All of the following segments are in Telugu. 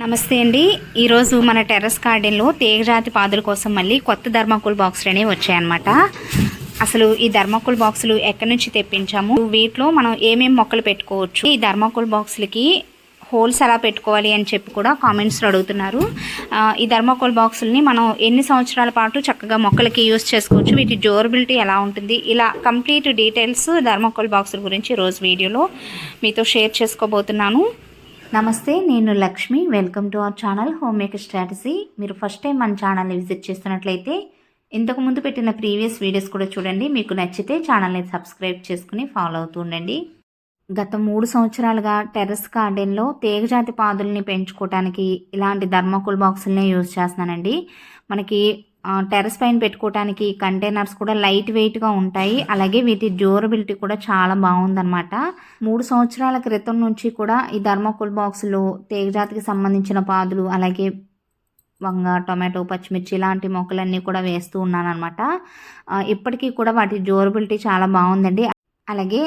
నమస్తే అండి. ఈరోజు మన టెర్రస్ గార్డెన్లో తీగజాతి పాదుల కోసం మళ్ళీ కొత్త ధర్మకోల్ బాక్సులు అనేవి వచ్చాయన్నమాట. అసలు ఈ ధర్మకోల్ బాక్సులు ఎక్కడి నుంచి తెప్పించాము? వీటిలో మనం ఏమేమి మొక్కలు పెట్టుకోవచ్చు? ఈ ధర్మకోల్ బాక్సులకి హోల్స్ ఎలా పెట్టుకోవాలి అని చెప్పి కూడా కామెంట్స్లో అడుగుతున్నారు. ఈ ధర్మకోల్ బాక్సుల్ని మనం ఎన్ని సంవత్సరాల పాటు చక్కగా మొక్కలకి యూస్ చేసుకోవచ్చు? వీటి డ్యూరబిలిటీ ఎలా ఉంటుంది? ఇలా కంప్లీట్ డీటెయిల్స్ ధర్మకోల్ బాక్సుల గురించి రోజు వీడియోలో మీతో షేర్ చేసుకోబోతున్నాను. నమస్తే నేను Lakshmi. Welcome to our channel home maker strategy. మీరు ఫస్ట్ టైం మన ఛానల్ని విజిట్ చేస్తున్నట్లయితే ఇంతకు ముందు పెట్టిన ప్రీవియస్ వీడియోస్ కూడా చూడండి. మీకు నచ్చితే ఛానల్ని సబ్స్క్రైబ్ చేసుకుని ఫాలో అవుతూ ఉండండి. గత మూడు సంవత్సరాలుగా టెర్రస్ గార్డెన్లో తీగజాతి పాదుల్ని పెంచుకోవడానికి ఇలాంటి ధర్మకోల్ బాక్సులనే యూజ్ చేస్తున్నానండి. మనకి టెరస్ టెర్రస్ పైన పెట్టుకోవడానికి కంటైనర్స్ కూడా లైట్ వెయిట్గా ఉంటాయి. అలాగే వీటి డ్యూరబిలిటీ కూడా చాలా బాగుందన్నమాట. మూడు సంవత్సరాల క్రితం నుంచి కూడా ఈ ధర్మకోల్ బాక్సులు తీగజాతికి సంబంధించిన పాదులు అలాగే వంగ టొమాటో పచ్చిమిర్చి ఇలాంటి మొక్కలన్నీ కూడా వేస్తూ ఉన్నాను అనమాట ఇప్పటికీ కూడా వాటి డ్యూరబిలిటీ చాలా బాగుందండి. అలాగే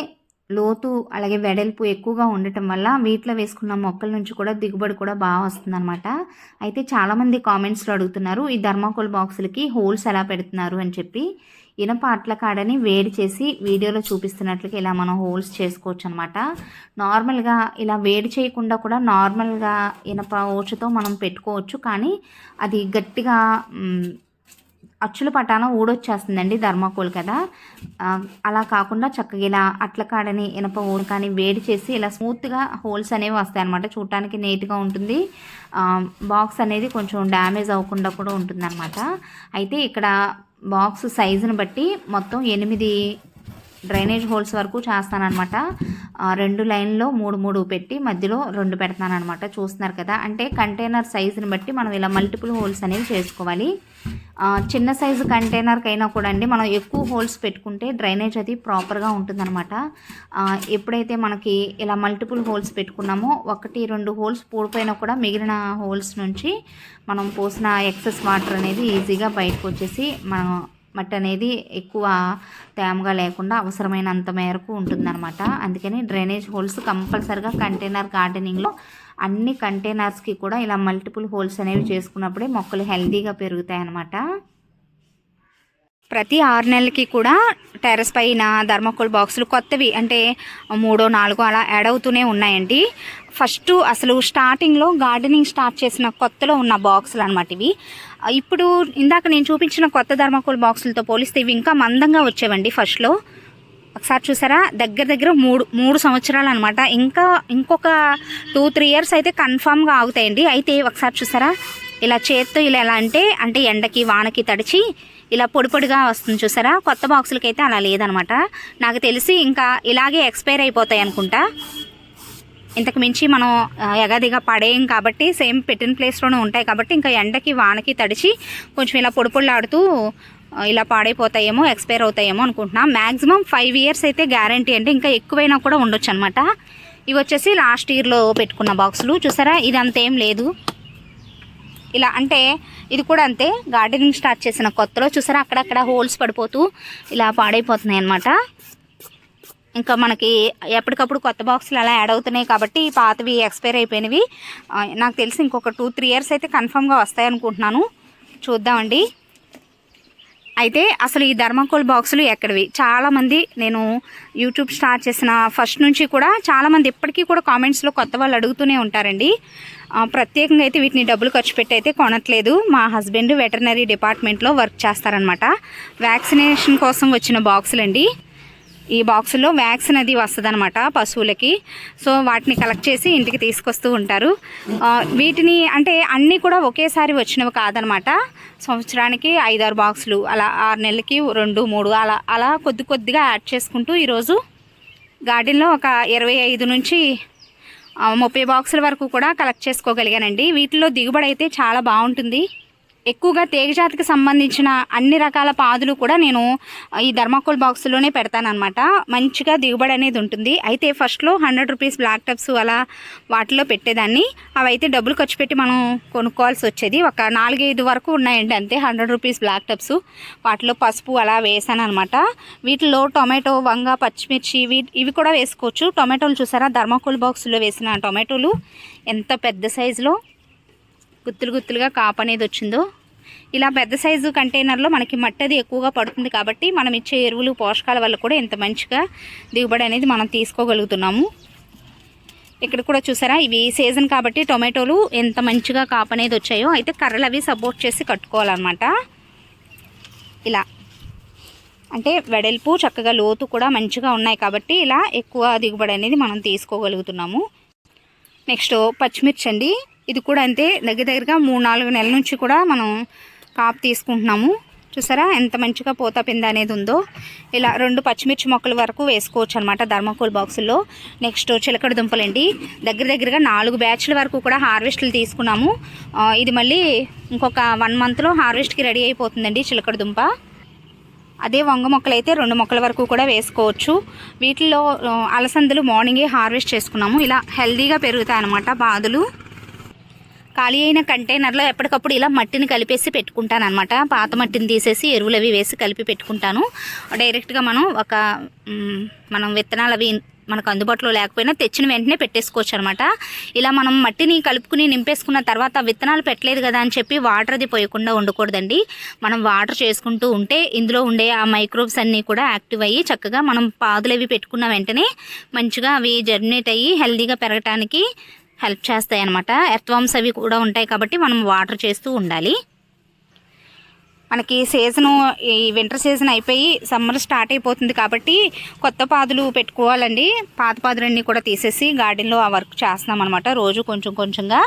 లోతు అలాగే వెడల్పు ఎక్కువగా ఉండటం వల్ల వీటిలో వేసుకున్న మొక్కల నుంచి కూడా దిగుబడి కూడా బాగా వస్తుందన్నమాట. అయితే చాలామంది కామెంట్స్లో అడుగుతున్నారు ఈ ధర్మాకోల్ బాక్సులకి హోల్స్ ఎలా పెడుతున్నారు? అని చెప్పి. ఇనప అట్ల కాడని వేడి చేసి వీడియోలో చూపిస్తున్నట్లుగా ఇలా మనం హోల్స్ చేసుకోవచ్చు అనమాట నార్మల్గా ఇలా వేడి చేయకుండా కూడా నార్మల్గా ఇనప ఓచుతో మనం పెట్టుకోవచ్చు. కానీ అది గట్టిగా అచ్చుల పటాన ఊడొచ్చేస్తుందండి ధర్మాకోల్ కదా. అలా కాకుండా చక్కగా ఇలా అట్ల కాడని ఇనప ఊడు కానీ వేడి చేసి ఇలా స్మూత్గా హోల్స్ అనేవి వస్తాయి అనమాట చూడటానికి నీట్గా ఉంటుంది. బాక్స్ అనేది కొంచెం డ్యామేజ్ అవ్వకుండా కూడా ఉంటుందన్నమాట. అయితే ఇక్కడ బాక్స్ సైజుని బట్టి మొత్తం ఎనిమిది డ్రైనేజ్ హోల్స్ వరకు చేస్తానన్నమాట. రెండు లైన్లో మూడు మూడు పెట్టి మధ్యలో రెండు పెడతానమాట చూస్తున్నారు కదా. అంటే కంటైనర్ సైజుని బట్టి మనం ఇలా మల్టిపుల్ హోల్స్ అనేవి చేసుకోవాలి. చిన్న సైజు కంటైనర్కి అయినా కూడా అండి మనం ఎక్కువ హోల్స్ పెట్టుకుంటే డ్రైనేజ్ అది ప్రాపర్గా ఉంటుందన్నమాట. ఎప్పుడైతే మనకి ఇలా మల్టిపుల్ హోల్స్ పెట్టుకున్నామో ఒకటి రెండు హోల్స్ పూడిపోయినా కూడా మిగిలిన హోల్స్ నుంచి మనం పోసిన ఎక్సెస్ వాటర్ అనేది ఈజీగా బయటకు వచ్చేసి మనం మట్టి అనేది ఎక్కువ తేమగా లేకుండా అవసరమైనంత మేరకు ఉంటుందన్నమాట. అందుకని డ్రైనేజ్ హోల్స్ కంపల్సరిగా కంటైనర్ గార్డెనింగ్లో అన్ని కంటైనర్స్కి కూడా ఇలా మల్టిపుల్ హోల్స్ అనేవి చేసుకున్నప్పుడే మొక్కలు హెల్తీగా పెరుగుతాయి అన్నమాట ప్రతి ఆరు నెలలకి కూడా టెర్రస్ పైన ధర్మకోల్ బాక్సులు కొత్తవి. అంటే మూడో నాలుగో అలా యాడ్ అవుతూనే ఉన్నాయండి. ఫస్ట్ అసలు స్టార్టింగ్లో గార్డెనింగ్ స్టార్ట్ చేసిన కొత్తలో ఉన్న బాక్సులు అనమాట ఇవి. ఇప్పుడు ఇందాక నేను చూపించిన కొత్త ధర్మకోల్ బాక్సులతో పోలిస్తే ఇవి ఇంకా మందంగా వచ్చేవండి ఫస్ట్లో. ఒకసారి చూసారా? దగ్గర దగ్గర మూడు మూడు సంవత్సరాలు అనమాట ఇంకా ఇంకొక టూ త్రీ ఇయర్స్ అయితే కన్ఫామ్గా ఆగుతాయండి. అయితే ఒకసారి చూసారా? ఇలా చేత్తో ఇలా ఎలా అంటే అంటే ఎండకి వానకి తడిచి ఇలా పొడి పొడిగా వస్తుంది చూసారా? కొత్త బాక్సులకి అయితే అలా లేదనమాట. నాకు తెలిసి ఇంకా ఇలాగే ఎక్స్పైర్ అయిపోతాయి అనుకుంటా. ఇంతకు మించి మనం ఆ, ఎగదిగా పడేయం కాబట్టి సేమ్ పెట్టిన ప్లేస్లోనే ఉంటాయి కాబట్టి ఇంకా ఎండకి వానకి తడిచి కొంచెం ఇలా పొడి పొడిలాడుతూ ఇలా పాడైపోతాయేమో ఎక్స్పైర్ అవుతాయేమో అనుకుంటున్నాం. మ్యాక్సిమం ఫైవ్ ఇయర్స్ అయితే గ్యారంటీ అంటే ఇంకా ఎక్కువైనా కూడా ఉండొచ్చు అనమాట ఇవి వచ్చేసి లాస్ట్ ఇయర్లో పెట్టుకున్న బాక్సులు. చూసారా? ఇది అంతేం లేదు. ఇలా అంటే ఇది కూడా అంతే గార్డెనింగ్ స్టార్ట్ చేసిన కొత్తలో. చూసారా? అక్కడక్కడ హోల్స్ పడిపోతూ ఇలా పాడైపోతున్నాయి అనమాట ఇంకా మనకి ఎప్పటికప్పుడు కొత్త బాక్సులు అలా యాడ్ అవుతున్నాయి కాబట్టి పాతవి ఎక్స్పైర్ అయిపోయినవి. నాకు తెలిసి ఇంకొక టూ త్రీ ఇయర్స్ అయితే కన్ఫామ్గా వస్తాయి అనుకుంటున్నాను చూద్దామండి. అయితే అసలు ఈ ధర్మకోల్ బాక్సులు ఎక్కడివి? చాలామంది నేను యూట్యూబ్ స్టార్ట్ చేసిన ఫస్ట్ నుంచి కూడా చాలామంది ఇప్పటికీ కూడా కామెంట్స్లో కొత్త వాళ్ళు అడుగుతూనే ఉంటారండి. ప్రత్యేకంగా అయితే వీటిని డబ్బులు ఖర్చు పెట్టి అయితే కొనట్లేదు. మా హస్బెండ్ వెటర్నరీ డిపార్ట్మెంట్లో వర్క్ చేస్తారనమాట వ్యాక్సినేషన్ కోసం వచ్చిన బాక్సులండి. ఈ బాక్సులో వ్యాక్సిన్ అది వస్తుంది పశువులకి. సో వాటిని కలెక్ట్ చేసి ఇంటికి తీసుకొస్తూ ఉంటారు. వీటిని అంటే అన్నీ కూడా ఒకేసారి వచ్చినవి కాదనమాట సంవత్సరానికి ఐదారు బాక్సులు. అలా ఆరు నెలలకి రెండు మూడు అలా అలా కొద్ది కొద్దిగా యాడ్ చేసుకుంటూ ఈరోజు గార్డెన్లో ఒక ఇరవై ఐదు నుంచి ముప్పై బాక్సుల వరకు కూడా కలెక్ట్ చేసుకోగలిగానండి. వీటిలో దిగుబడి అయితే చాలా బాగుంటుంది. ఎక్కువగా తేగజాతికి సంబంధించిన అన్ని రకాల పాదులు కూడా నేను ఈ ధర్మాకోల్ బాక్స్లోనే పెడతానమాట మంచిగా దిగుబడి అనేది ఉంటుంది. అయితే ఫస్ట్లో హండ్రెడ్ రూపీస్ బ్లాక్ టబ్స్ అలా వాటిలో పెట్టేదాన్ని. అవైతే డబ్బులు ఖర్చు పెట్టి మనం కొనుక్కోవాల్సి వచ్చేది. ఒక నాలుగైదు వరకు ఉన్నాయండి అంతే. హండ్రెడ్ రూపీస్ బ్లాక్ టబ్స్ వాటిలో పసుపు అలా వేసాను అనమాట వీటిలో టొమాటో వంగ పచ్చిమిర్చి ఇవి కూడా వేసుకోవచ్చు. టొమాటోలు చూసారా? ధర్మాకోల్ బాక్స్లో వేసిన టొమాటోలు ఎంత పెద్ద సైజులో గుత్తులు గుత్తులుగా కాపు అనేది వచ్చిందో. ఇలా పెద్ద సైజు కంటైనర్లో మనకి మట్టి అది ఎక్కువగా పడుతుంది కాబట్టి మనం ఇచ్చే ఎరువులు పోషకాల వల్ల కూడా ఇంత మంచిగా దిగుబడి అనేది మనం తీసుకోగలుగుతున్నాము. ఇక్కడ కూడా చూసారా ఇవి సీజన్ కాబట్టి టొమాటోలు ఎంత మంచిగా కాపు అనేది వచ్చాయో. అయితే కర్రలు అవి సపోర్ట్ చేసి కట్టుకోవాలన్నమాట. ఇలా. అంటే వెడల్పు చక్కగా లోతు కూడా మంచిగా ఉన్నాయి కాబట్టి ఇలా ఎక్కువ దిగుబడి అనేది మనం తీసుకోగలుగుతున్నాము. నెక్స్ట్ పచ్చిమిర్చి అండి ఇది కూడా అంతే. దగ్గర దగ్గరగా మూడు నాలుగు నెలల నుంచి కూడా మనం కాపు తీసుకుంటున్నాము. చూసారా? ఎంత మంచిగా పోత పింద అనేది ఉందో. ఇలా రెండు పచ్చిమిర్చి మొక్కల వరకు వేసుకోవచ్చు అనమాట ధర్మకోల్ బాక్సుల్లో నెక్స్ట్ చిలకడ దుంపలండి. దగ్గర దగ్గరగా నాలుగు బ్యాచ్ల వరకు కూడా హార్వెస్ట్లు తీసుకున్నాము. ఇది మళ్ళీ ఇంకొక వన్ మంత్లో హార్వెస్ట్కి రెడీ అయిపోతుందండి చిలకడ దుంప. అదే వంగ మొక్కలు అయితే రెండు మొక్కల వరకు కూడా వేసుకోవచ్చు. వీటిల్లో అలసందలు మార్నింగే హార్వెస్ట్ చేసుకున్నాము. ఇలా హెల్దీగా పెరుగుతాయి అన్నమాట బాదులు. ఖాళీ అయిన కంటైనర్లో ఎప్పటికప్పుడు ఇలా మట్టిని కలిపేసి పెట్టుకుంటాను అనమాట పాత మట్టిని తీసేసి ఎరువులు అవి వేసి కలిపి పెట్టుకుంటాను. డైరెక్ట్గా మనం ఒక మనం విత్తనాలు అవి మనకు అందుబాటులో లేకపోయినా తెచ్చిన వెంటనే పెట్టేసుకోవచ్చు అనమాట ఇలా మనం మట్టిని కలుపుకుని నింపేసుకున్న తర్వాత విత్తనాలు పెట్టలేదు కదా అని చెప్పి వాటర్ అది పోయకుండా ఉండకూడదండి. మనం వాటర్ చేసుకుంటూ ఉంటే ఇందులో ఉండే ఆ మైక్రోబ్స్ అన్నీ కూడా యాక్టివ్ అయ్యి చక్కగా మనం పాదులు అవి పెట్టుకున్న వెంటనే మంచిగా అవి జర్మినేట్ అయ్యి హెల్దీగా పెరగటానికి హెల్ప్ చేస్తాయి అనమాట ఎర్త్వామ్స్ అవి కూడా ఉంటాయి కాబట్టి మనం వాటర్ చేస్తూ ఉండాలి. మనకి సీజను ఈ వింటర్ సీజన్ అయిపోయి సమ్మర్ స్టార్ట్ అయిపోతుంది కాబట్టి కొత్త పాదులు పెట్టుకోవాలండి. పాత పాదులన్నీ కూడా తీసేసి గార్డెన్లో ఆ వర్క్ చేస్తున్నాం అనమాట రోజు కొంచెం కొంచెంగా.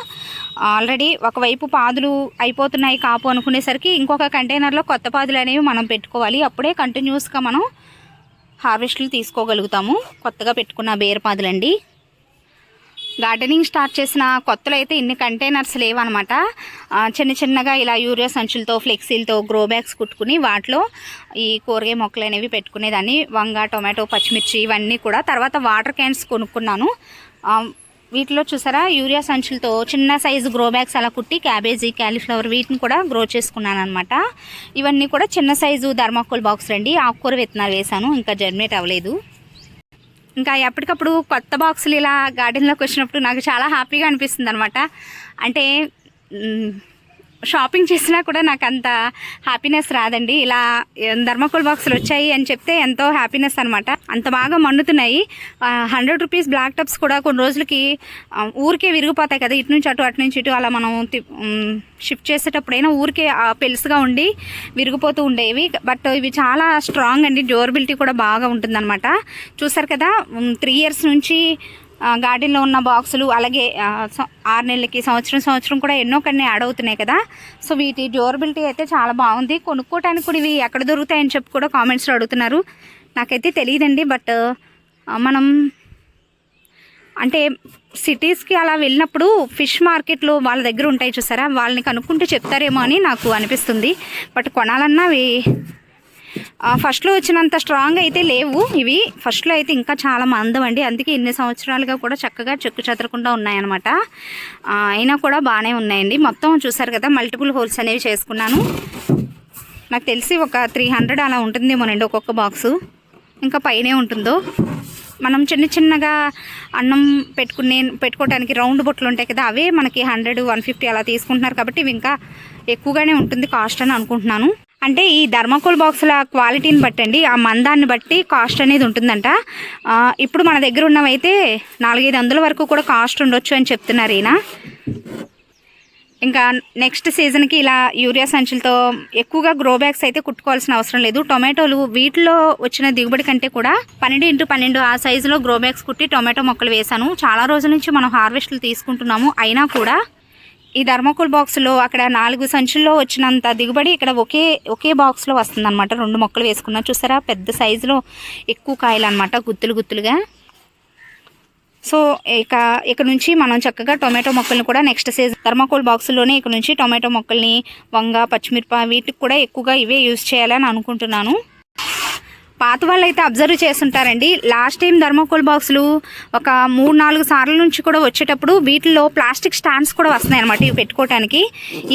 ఆల్రెడీ ఒకవైపు పాదులు అయిపోతున్నాయి కాపు అనుకునేసరికి ఇంకొక కంటైనర్లో కొత్త పాదులు అనేవి మనం పెట్టుకోవాలి. అప్పుడే కంటిన్యూస్గా మనం హార్వెస్ట్లు తీసుకోగలుగుతాము. కొత్తగా పెట్టుకున్న బేరపాదులండి గార్డెనింగ్ స్టార్ట్ చేసిన కొత్తలో అయితే ఇన్ని కంటైనర్స్ లేవన్నమాట చిన్న చిన్నగా ఇలా యూరియా సంచులతో ఫ్లెక్సీలతో గ్రో బ్యాగ్స్ కుట్టుకుని వాటిలో ఈ కూరగాయ మొక్కలు అనేవి పెట్టుకునేదాన్ని. వంగ టొమాటో పచ్చిమిర్చి ఇవన్నీ కూడా. తర్వాత వాటర్ క్యాన్స్ కొనుక్కున్నాను. వీటిలో చూసారా? యూరియా సంచులతో చిన్న సైజు గ్రో బ్యాగ్స్ అలా కుట్టి క్యాబేజీ క్యాలీఫ్లవర్ వీటిని కూడా గ్రో చేసుకున్నాను అనమాట ఇవన్నీ కూడా చిన్న సైజు ధర్మాకోల్ బాక్స్ రండి. ఆకుకూర విత్తనాలు వేశాను. ఇంకా జర్మినేట్ అవ్వలేదు. ఇంకా ఎప్పటికప్పుడు కొత్త బాక్సులు ఇలా గార్డెన్లోకి వచ్చినప్పుడు నాకు చాలా హ్యాపీగా అనిపిస్తుంది అనమాట అంటే షాపింగ్ చేసినా కూడా నాకు అంత హ్యాపీనెస్ రాదండి. ఇలా ధర్మకోల్ బాక్సులు వచ్చాయి అని చెప్తే ఎంతో హ్యాపీనెస్ అనమాట అంత బాగా మండుతున్నాయి. హండ్రెడ్ రూపీస్ బ్లాక్ టప్స్ కూడా కొన్ని రోజులకి ఊరికే విరిగిపోతాయి కదా. ఇటు నుంచి అటు అటు నుంచి ఇటు అలా మనం షిఫ్ట్ చేసేటప్పుడైనా ఊరికే పెలుసుగా ఉండి విరిగిపోతూ ఉండేవి. బట్ ఇవి చాలా స్ట్రాంగ్ అండి. డ్యూరబిలిటీ కూడా బాగా ఉంటుందన్నమాట. చూసారు కదా త్రీ ఇయర్స్ నుంచి గార్డెన్లో ఉన్న బాక్సులు అలాగే ఆరు నెలలకి సంవత్సరం సంవత్సరం కూడా ఎన్నో కన్నీ యాడ్ అవుతున్నాయి కదా. సో వీటి డ్యూరబిలిటీ అయితే చాలా బాగుంది. కొనుక్కోవటానికి కూడా ఇవి ఎక్కడ దొరుకుతాయని చెప్పి కూడా కామెంట్స్లో అడుగుతున్నారు. నాకైతే తెలియదండి బట్ మనం అంటే సిటీస్కి అలా వెళ్ళినప్పుడు ఫిష్ మార్కెట్లో వాళ్ళ దగ్గర ఉంటాయి చూసారా? వాళ్ళని కనుక్కుంటే చెప్తారేమో అని నాకు అనిపిస్తుంది. బట్ కొనాలన్నా అవి ఫస్ట్లో వచ్చినంత స్ట్రాంగ్ అయితే లేవు ఇవి. ఫస్ట్లో అయితే ఇంకా చాలా మందం అండి. అందుకే ఇన్ని సంవత్సరాలుగా కూడా చక్కగా చెక్కు చెదరకుండా ఉన్నాయన్నమాట. అయినా కూడా బాగానే ఉన్నాయండి. మొత్తం చూసారు కదా మల్టిపుల్ హోల్స్ అనేవి చేసుకున్నాను. నాకు తెలిసి ఒక త్రీ హండ్రెడ్ అలా ఉంటుందేమోనండి ఒక్కొక్క బాక్సు ఇంకా పైనే ఉంటుందో. మనం చిన్న చిన్నగా అన్నం పెట్టుకునే పెట్టుకోవడానికి రౌండ్ బొట్లు ఉంటాయి కదా అవే మనకి హండ్రెడ్ వన్ ఫిఫ్టీ అలా తీసుకుంటున్నారు కాబట్టి ఇవి ఇంకా ఎక్కువగానే ఉంటుంది కాస్ట్ అని అనుకుంటున్నాను. అంటే ఈ ధర్మకోల్ బాక్సుల క్వాలిటీని బట్టండి ఆ మందాన్ని బట్టి కాస్ట్ అనేది ఉంటుందంట. ఇప్పుడు మన దగ్గర ఉన్నవైతే నాలుగైదు వందల వరకు కూడా కాస్ట్ ఉండొచ్చు అని చెప్తున్నారు ఈయన. ఇంకా నెక్స్ట్ సీజన్కి ఇలా యూరియా సంచులతో ఎక్కువగా గ్రో బ్యాగ్స్ అయితే కుట్టుకోవాల్సిన అవసరం లేదు. టొమాటోలు వీటిలో వచ్చిన దిగుబడి కంటే కూడా పన్నెండు ఇంటూ పన్నెండు ఆ సైజులో గ్రో బ్యాగ్స్ కుట్టి టొమాటో మొక్కలు వేశాను. చాలా రోజుల నుంచి మనం హార్వెస్ట్లు తీసుకుంటున్నాము. అయినా కూడా ఈ ధర్మకోల్ బాక్స్లో అక్కడ నాలుగు సంచుల్లో వచ్చినంత దిగుబడి ఇక్కడ ఒకే ఒకే బాక్స్లో వస్తుందన్నమాట. రెండు మొక్కలు వేసుకున్నా చూసారా? పెద్ద సైజులో ఎక్కువ కాయలు అనమాట గుత్తులు గుత్తులుగా. సో ఇక ఇక్కడ నుంచి మనం చక్కగా టొమాటో మొక్కల్ని కూడా నెక్స్ట్ సీజన్ థర్మాకోల్ బాక్సుల్లోనే ఇక్కడ నుంచి టొమాటో మొక్కల్ని వంగ పచ్చిమిరప వీటికి కూడా ఎక్కువగా ఇవే యూజ్ చేయాలని అనుకుంటున్నాను. పాత వాళ్ళు అయితే అబ్జర్వ్ చేస్తుంటారండి. లాస్ట్ టైం థర్మాకోల్ బాక్సులు ఒక మూడు నాలుగు సార్ల నుంచి కూడా వచ్చేటప్పుడు వీటిలో ప్లాస్టిక్ స్టాండ్స్ కూడా వస్తున్నాయి అనమాట ఇవి పెట్టుకోవటానికి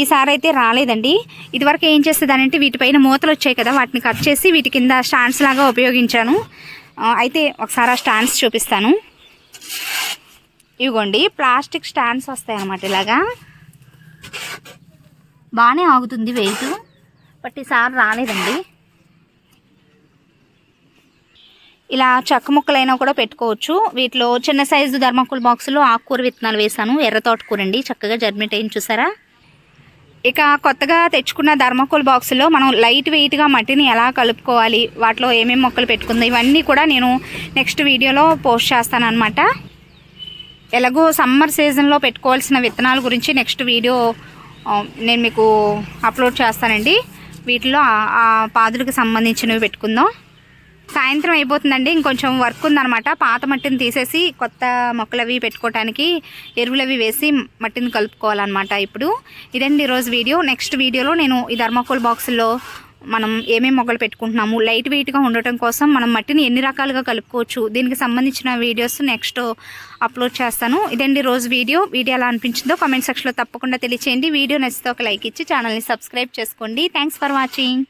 ఈసారి అయితే రాలేదండి. ఇదివరకు ఏం చేసేదానంటే వీటిపైన మూతలు వచ్చాయి కదా వాటిని కట్ చేసి వీటి కింద స్టాండ్స్ లాగా ఉపయోగించాను. అయితే ఒకసారి ఆ స్టాండ్స్ చూపిస్తాను. ఇవిగోండి ప్లాస్టిక్ స్టాండ్స్ వస్తాయి అన్నమాట ఇలాగా. బాగానే ఆగుతుంది వెయిట్ బట్ ఈసారి రాలేదండి. ఇలా చెక్క ముక్కలైనా కూడా పెట్టుకోవచ్చు. వీటిలో చిన్న సైజు ధర్మకుల్ బాక్సులో ఆకుకూర విత్తనాలు వేసాను ఎర్ర తోటకూర అండి చక్కగా జర్మిట్ అయిన చూసారా? ఇక కొత్తగా తెచ్చుకున్న ధర్మకోల్ బాక్సులో మనం లైట్ వెయిట్గా మట్టిని ఎలా కలుపుకోవాలి? వాటిలో ఏమేమి మొక్కలు పెట్టుకుంది? ఇవన్నీ కూడా నేను నెక్స్ట్ వీడియోలో పోస్ట్ చేస్తాను అనమాట ఎలాగో సమ్మర్ సీజన్లో పెట్టుకోవాల్సిన విత్తనాల గురించి నెక్స్ట్ వీడియో నేను మీకు అప్లోడ్ చేస్తానండి. వీటిలో ఆ పాదులకు సంబంధించినవి పెట్టుకుందాం. సాయంత్రం అయిపోతుందండి. ఇంకొంచెం వర్క్ ఉందన్నమాట. పాత మట్టిని తీసేసి కొత్త మొక్కలు అవి పెట్టుకోవటానికి ఎరువులు అవి వేసి మట్టిని కలుపుకోవాలన్నమాట ఇప్పుడు. ఇదండి ఈరోజు వీడియో. నెక్స్ట్ వీడియోలో నేను ఈ ధర్మకోల్ బాక్సుల్లో మనం ఏమేమి మొక్కలు పెట్టుకుంటున్నాము లైట్ వెయిట్గా ఉండటం కోసం మనం మట్టిని ఎన్ని రకాలుగా కలుపుకోవచ్చు దీనికి సంబంధించిన వీడియోస్ నెక్స్ట్ అప్లోడ్ చేస్తాను. ఇదండి రోజు వీడియో. వీడియో ఎలా అనిపించిందో కామెంట్ సెక్షన్లో తప్పకుండా తెలియచేయండి. వీడియో నచ్చితే ఒక లైక్ ఇచ్చి ఛానల్ని సబ్స్క్రైబ్ చేసుకోండి. Thanks for watching.